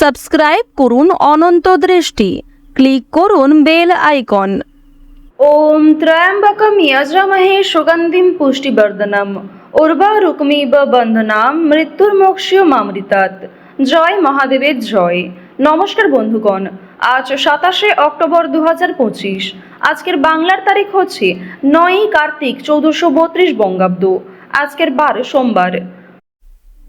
Subscribe করুন অনন্ত দৃষ্টি। Click করুন বেল আইকন। ওম ত্রয়ম্বকম যজমহে সুগন্ধিম পুষ্টিবর্ধনম। উর্বারুকমিব বন্ধনাম, মৃত্যুর মোক্ষীয় মামৃতাত। জয় মহাদেবের জয়। নমস্কার বন্ধুগণ, আজ সাতাশে অক্টোবর দু পঁচিশ। আজকের বাংলার তারিখ হচ্ছে নয়ই কার্তিক চৌদ্দশো বত্রিশ বঙ্গাব্দ। আজকের বার সোমবার।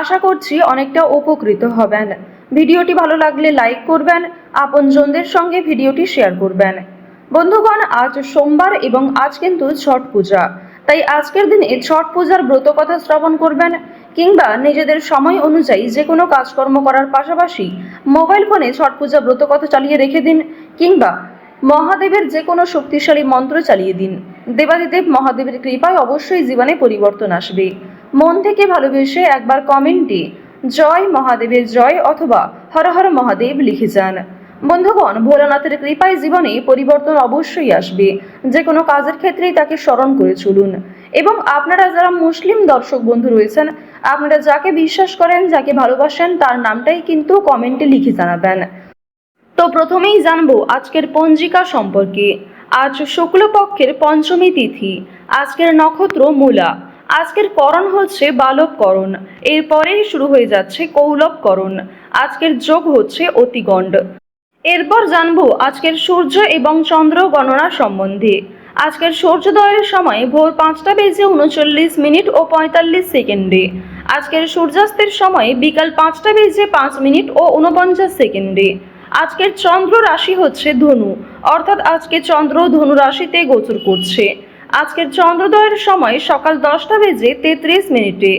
আশা করছি অনেকটা উপকৃত হবেন। ভিডিওটি ভালো লাগলে লাইক করবেন, আপনজনদের সঙ্গে ভিডিওটি শেয়ার করবেন। বন্ধুগণ, আজ সোমবার এবং আজ কিন্তু ছট পূজা। তাই আজকের দিনে ছট পূজার ব্রত কথা শ্রবণ করবেন কিংবা নিজেদের সময় অনুযায়ী যে কোনো কাজকর্ম করার পাশাপাশি মোবাইল ফোনে ছট পূজা ব্রত কথা চালিয়ে রেখে দিন কিংবা মহাদেবের যে কোনো শক্তিশালী মন্ত্র চালিয়ে দিন। দেবাদিদেব মহাদেবের কৃপায় অবশ্যই জীবনে পরিবর্তন আসবে। মন থেকে ভালোবেসে একবার কমেন্টে জয় মহাদেবের জয় অথবা হর হর মহাদেব লিখে যান। বন্ধুগণ, ভোলানাথের কৃপায় জীবনে পরিবর্তন অবশ্যই আসবে। যে কোনো কাজের ক্ষেত্রেই তাকে স্মরণ করে চলুন। এবং আপনারা যারা মুসলিম দর্শক বন্ধু রয়েছেন, আপনারা যাকে বিশ্বাস করেন, যাকে ভালোবাসেন, তার নামটাই কিন্তু কমেন্টে লিখে জানাবেন। তো প্রথমেই জানব আজকের পঞ্জিকা সম্পর্কে। আজ শুক্লপক্ষের পঞ্চমী তিথি, আজকের নক্ষত্র মূলা। আজকের করণ হচ্ছে বালককরণ এরপরেই শুরু হয়ে যাচ্ছে কৌলভকরণ আজকের যোগ হচ্ছে অতিগণ্ড। এরপর জানব আজকের সূর্য এবং চন্দ্র গণনা সম্বন্ধে। আজকের সূর্যোদয়ের সময় ভোর পাঁচটা বেজে উনচল্লিশ মিনিট ও পঁয়তাল্লিশ সেকেন্ডে। আজকের সূর্যাস্তের সময় বিকাল পাঁচটা বেজে পাঁচ মিনিট ও উনপঞ্চাশ সেকেন্ডে। আজকের চন্দ্র রাশি হচ্ছে ধনু। অর্থাৎ আজকে চন্দ্র ধনু রাশিতে গোচর করছে। আজকের চন্দ্রোদয়ের সময় সকাল দশটা বেজে তেত্রিশ মিনিটে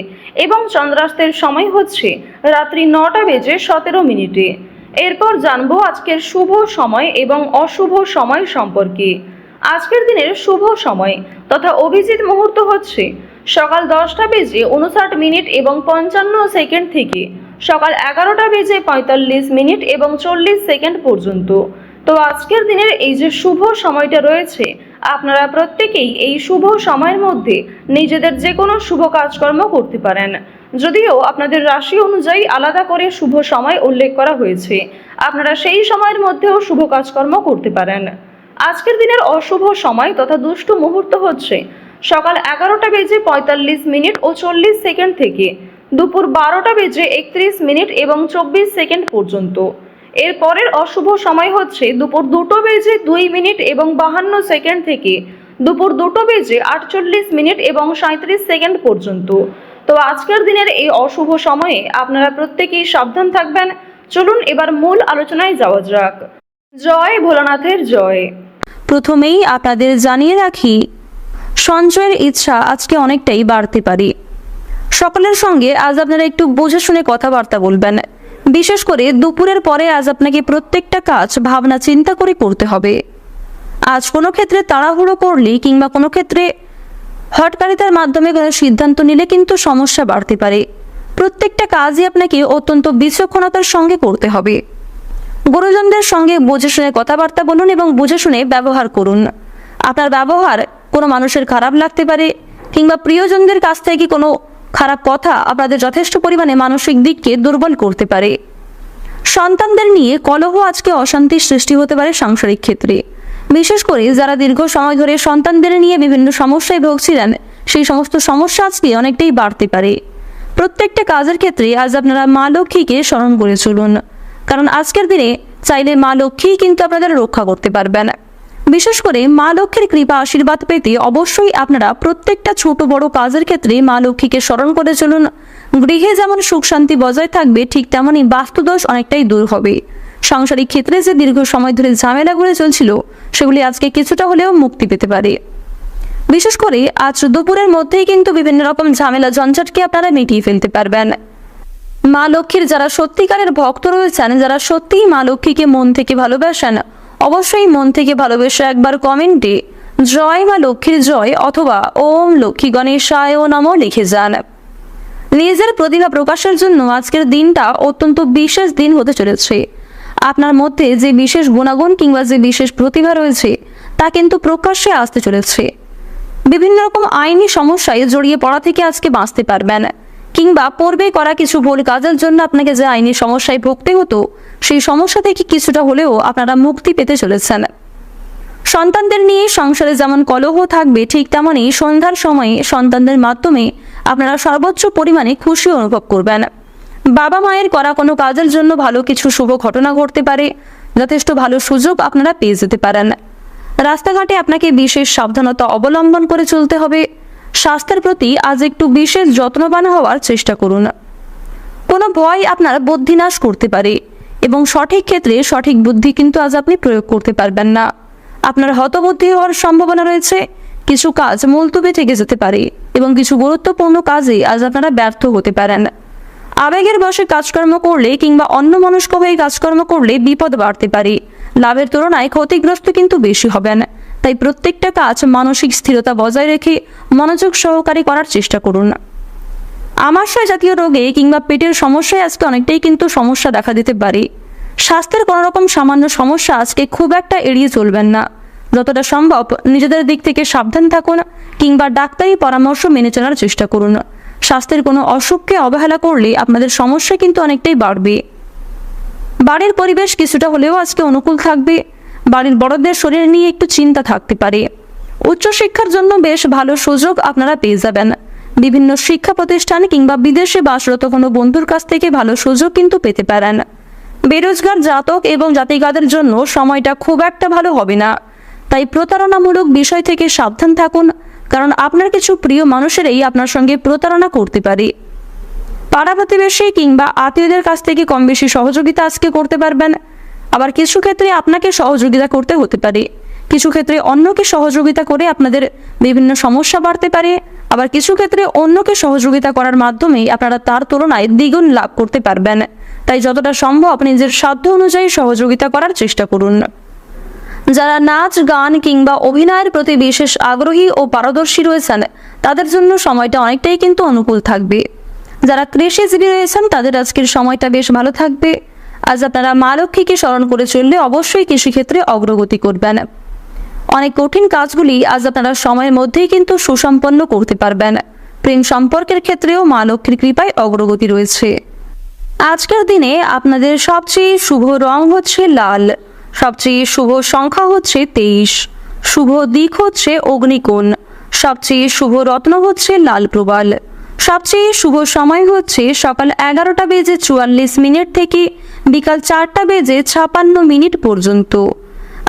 এবং চন্দ্রাস্তের সময় হচ্ছে রাত্রি নটা বেজে সতেরো মিনিটে। এরপর জানব আজকের শুভ সময় এবং অশুভ সময় সম্পর্কে। আজকের দিনের শুভ সময় তথা অভিজিৎ মুহূর্ত হচ্ছে সকাল দশটা বেজে উনষাট মিনিট এবং পঞ্চান্ন সেকেন্ড থেকে সকাল এগারোটা বেজে পঁয়তাল্লিশ মিনিট এবং চল্লিশ সেকেন্ড পর্যন্ত। তো আজকের দিনের এই যে শুভ সময়টা রয়েছে আপনারা প্রত্যেকেই এই শুভ সময়ের মধ্যে নিজেদের যে কোনো শুভ কাজকর্ম করতে পারেন। যদিও আপনাদের রাশি অনুযায়ী আলাদা করে শুভ সময় উল্লেখ করা হয়েছে। আপনারা সেই সময়ের মধ্যেও শুভ কাজকর্ম করতে পারেন। আজকের দিনের অশুভ সময় তথা দুষ্টু মুহূর্ত হচ্ছে সকাল এগারোটা বেজে পঁয়তাল্লিশ মিনিট ও চল্লিশ সেকেন্ড থেকে দুপুর বারোটা বেজে একত্রিশ মিনিট এবং চব্বিশ সেকেন্ড পর্যন্ত। এর পরের অশুভ সময় হচ্ছে দুপুর দুটো বেজে দুই মিনিট এবং বাহান্ন সেকেন্ড থেকে। দুপুর দুটো বেজে আটচল্লিশ মিনিট এবং সাঁত্রিশ সেকেন্ড পর্যন্ত। তো আজকের দিনের এই অশুভ সময়ে আপনারা প্রত্যেকেই সাবধান থাকবেন। চলুন এবার মূল আলোচনায় যাওয়া যাক। জয় ভোলানাথের জয়। প্রথমেই আপনাদের জানিয়ে রাখি সঞ্চয়ের ইচ্ছা আজকে অনেকটাই বাড়তে পারে। সকলের সঙ্গে আজ আপনারা একটু বুঝে শুনে কথাবার্তা বলবেন। বিশেষ করে দুপুরের পরে আজ আপনাকে প্রত্যেকটা কাজ ভাবনা চিন্তা করে করতে হবে। আজ কোনো ক্ষেত্রে তাড়াহুড়ো করলে কিংবা কোনো ক্ষেত্রে হটকারিতার মাধ্যমে কোনো সিদ্ধান্ত নিলে কিন্তু সমস্যা বাড়তে পারে। প্রত্যেকটা কাজই আপনাকে অত্যন্ত বিচক্ষণতার সঙ্গে করতে হবে। গুরুজনদের সঙ্গে বুঝে শুনে কথাবার্তা বলুন এবং বুঝে শুনে ব্যবহার করুন। আপনার ব্যবহার কোনো মানুষের খারাপ লাগতে পারে কিংবা প্রিয়জনদের কাছ থেকে কোনো খারাপ কথা আপনাদের যথেষ্ট পরিমাণে মানসিক দিককে দুর্বল করতে পারে। সন্তানদের নিয়ে কলহ আজকে অশান্তির সৃষ্টি হতে পারে সাংসারিক ক্ষেত্রে। বিশেষ করে যারা দীর্ঘ সময় ধরে সন্তানদের নিয়ে বিভিন্ন সমস্যায় ভুগছিলেন, সেই সমস্ত সমস্যা আজকে অনেকটাই বাড়তে পারে। প্রত্যেকটা কাজের ক্ষেত্রে আজ আপনারা মা লক্ষ্মীকে স্মরণ করে চলুন। কারণ আজকের দিনে চাইলে মা লক্ষ্মী কিন্তু আপনাদের রক্ষা করতে পারবেন। বিশেষ করে মা লক্ষ্মীর কৃপা আশীর্বাদ পেতে অবশ্যই আপনারা প্রত্যেকটা ছোট বড় কাজের ক্ষেত্রে মা লক্ষ্মীকে স্মরণ করে চলুন। গৃহে যেমন সুখ শান্তি বজায় থাকবে, ঠিক তেমনই বাস্তুদোষ অনেকটাই দূর হবে। সাংসারিক ক্ষেত্রে যে দীর্ঘ সময় ধরে ঝামেলা ঝামেলাগুলো চলছিল, সেগুলি আজকে কিছুটা হলেও মুক্তি পেতে পারে। বিশেষ করে আজ দুপুরের মধ্যেই কিন্তু বিভিন্ন রকম ঝামেলা ঝঞ্ঝাটকে আপনারা মিটিয়ে ফেলতে পারবেন। মা লক্ষ্মীর যারা সত্যিকারের ভক্ত রয়েছেন, যারা সত্যিই মা লক্ষ্মীকে মন থেকে ভালোবাসেন অবশ্যই মন থেকে ভালোবেসে একবার কমেন্টে, জয় মা লক্ষ্মীর জয় অথবা ওম লক্ষ্মী গণেশায় নম লিখে যান। নিজের প্রতিভা প্রকাশের জন্য আজকের দিনটা অত্যন্ত বিশেষ দিন হতে চলেছে। আপনার মধ্যে যে বিশেষ গুণাগুণ কিংবা যে বিশেষ প্রতিভা রয়েছে, তা কিন্তু প্রকাশ্যে আসতে চলেছে। বিভিন্ন রকম আইনি সমস্যায় জড়িয়ে পড়া থেকে আজকে বাঁচতে পারবেন। কিংবা পূর্বে করা কিছু ভুল কাজের জন্য আপনাকে যে আইনি সমস্যায় ভুগতে হতো সেই সমস্যা থেকে কিছুটা হলেও আপনারা মুক্তি পেতে চলেছেন। সন্তানদের নিয়ে সংসারে যেমন কলহ থাকবে, ঠিক তেমনই সন্ধ্যার সময়ে সন্তানদের মাধ্যমে আপনারা সর্বোচ্চ পরিমাণে খুশি অনুভব করবেন। বাবা মায়ের করা কোনো কাজের জন্য ভালো কিছু শুভ ঘটনা ঘটতে পারে, যথেষ্ট ভালো সুযোগ আপনারা পেয়ে যেতে পারেন। রাস্তাঘাটে আপনাকে বিশেষ সাবধানতা অবলম্বন করে চলতে হবে। স্বাস্থ্যের প্রতি আজ একটু বিশেষ যত্নবান হওয়ার চেষ্টা করুন। কোনো ভয় আপনার বুদ্ধিনাশ করতে পারে। এবং সঠিক ক্ষেত্রে সঠিক বুদ্ধি কিন্তু আজ আপনি প্রয়োগ করতে পারবেন না। আপনার হতবুদ্ধি হওয়ার সম্ভাবনা রয়েছে। কিছু কাজ মুলতুবি থেকে যেতে পারে এবং কিছু গুরুত্বপূর্ণ কাজে আজ আপনারা ব্যর্থ হতে পারেন। আবেগের বসে কাজকর্ম করলে কিংবা অন্য মনস্ক হয়ে কাজকর্ম করলে বিপদ বাড়তে পারে। লাভের তুলনায় ক্ষতিগ্রস্ত কিন্তু বেশি হবেন। তাই প্রত্যেকটা কাজ মানসিক স্থিরতা বজায় রেখে মনোযোগ সহকারে করার চেষ্টা করুন। আমাশয় জাতীয় রোগে কিংবা পেটের সমস্যায় আজকে অনেকটাই কিন্তু সমস্যা দেখা দিতে পারে। স্বাস্থ্যের কোনো রকম সামান্য সমস্যা আজকে খুব একটা এড়িয়ে চলবেন না। যতটা সম্ভব নিজেদের দিক থেকে সাবধান থাকুন কিংবা ডাক্তারি পরামর্শ মেনে চলার চেষ্টা করুন। স্বাস্থ্যের কোনো অসুখকে অবহেলা করলে আপনাদের সমস্যা কিন্তু অনেকটাই বাড়বে। বাড়ির পরিবেশ কিছুটা হলেও আজকে অনুকূল থাকবে। বাড়ির বড়দের শরীর নিয়ে একটু চিন্তা থাকতে পারে। উচ্চশিক্ষার জন্য বেশ ভালো সুযোগ আপনারা পেয়ে যাবেন। বিভিন্ন শিক্ষা প্রতিষ্ঠান কিংবা বিদেশে বাসরত কোনো বন্ধুর কাছ থেকে ভালো সুযোগ কিন্তু পেতে পারেন। বেরোজগার জাতক এবং জাতিকাদের জন্য সময়টা খুব একটা ভালো হবে না। তাই প্রতারণামূলক বিষয় থেকে সাবধান থাকুন, কারণ আপনার কিছু প্রিয় মানুষেরাই আপনার সঙ্গে প্রতারণা করতে পারে। পাড়া প্রতিবেশী কিংবা আত্মীয়দের কাছ থেকে কম বেশি সহযোগিতা আজকে করতে পারবেন। আবার কিছু ক্ষেত্রে আপনাকে সহযোগিতা করতে হতে পারে। কিছু ক্ষেত্রে অন্যকে সহযোগিতা করে আপনাদের বিভিন্ন সমস্যা বাড়তে পারে। আবার কিছু ক্ষেত্রে অন্যকে সহযোগিতা করার মাধ্যমে আপনারা তার তুলনায় দ্বিগুণ লাভ করতে পারবেন। তাই যতটা সম্ভব নিজের সাধ্য অনুযায়ী সহযোগিতা করার চেষ্টা করুন। যারা নাচ, গান কিংবা অভিনয়ের প্রতি বিশেষ আগ্রহী ও পারদর্শী রয়েছেন, তাদের জন্য সময়টা অনেকটাই কিন্তু অনুকূল থাকবে। যারা কৃষিজীবী রয়েছেন, তাদের আজকের সময়টা বেশ ভালো থাকবে। আজ আপনারা মা লক্ষ্মীকে স্মরণ করে চললে অবশ্যই কৃষিক্ষেত্রে অগ্রগতি করবেন। অনেক কঠিন কাজগুলি আজ আপনারা সময়ের মধ্যেই কিন্তু সুসম্পন্ন করতে পারবেন। প্রেম সম্পর্কের ক্ষেত্রেও মা লক্ষ্মীর কৃপায় অগ্রগতি রয়েছে। আজকের দিনে আপনাদের সবচেয়ে শুভ রং হচ্ছে লাল, সবচেয়ে শুভ সংখ্যা হচ্ছে তেইশ, শুভ দিক হচ্ছে অগ্নিকোণ, সবচেয়ে শুভ রত্ন হচ্ছে লাল প্রবাল, সবচেয়ে শুভ সময় হচ্ছে সকাল এগারোটা বেজে চুয়াল্লিশ মিনিট থেকে বিকাল চারটা বেজে ছাপান্ন মিনিট পর্যন্ত।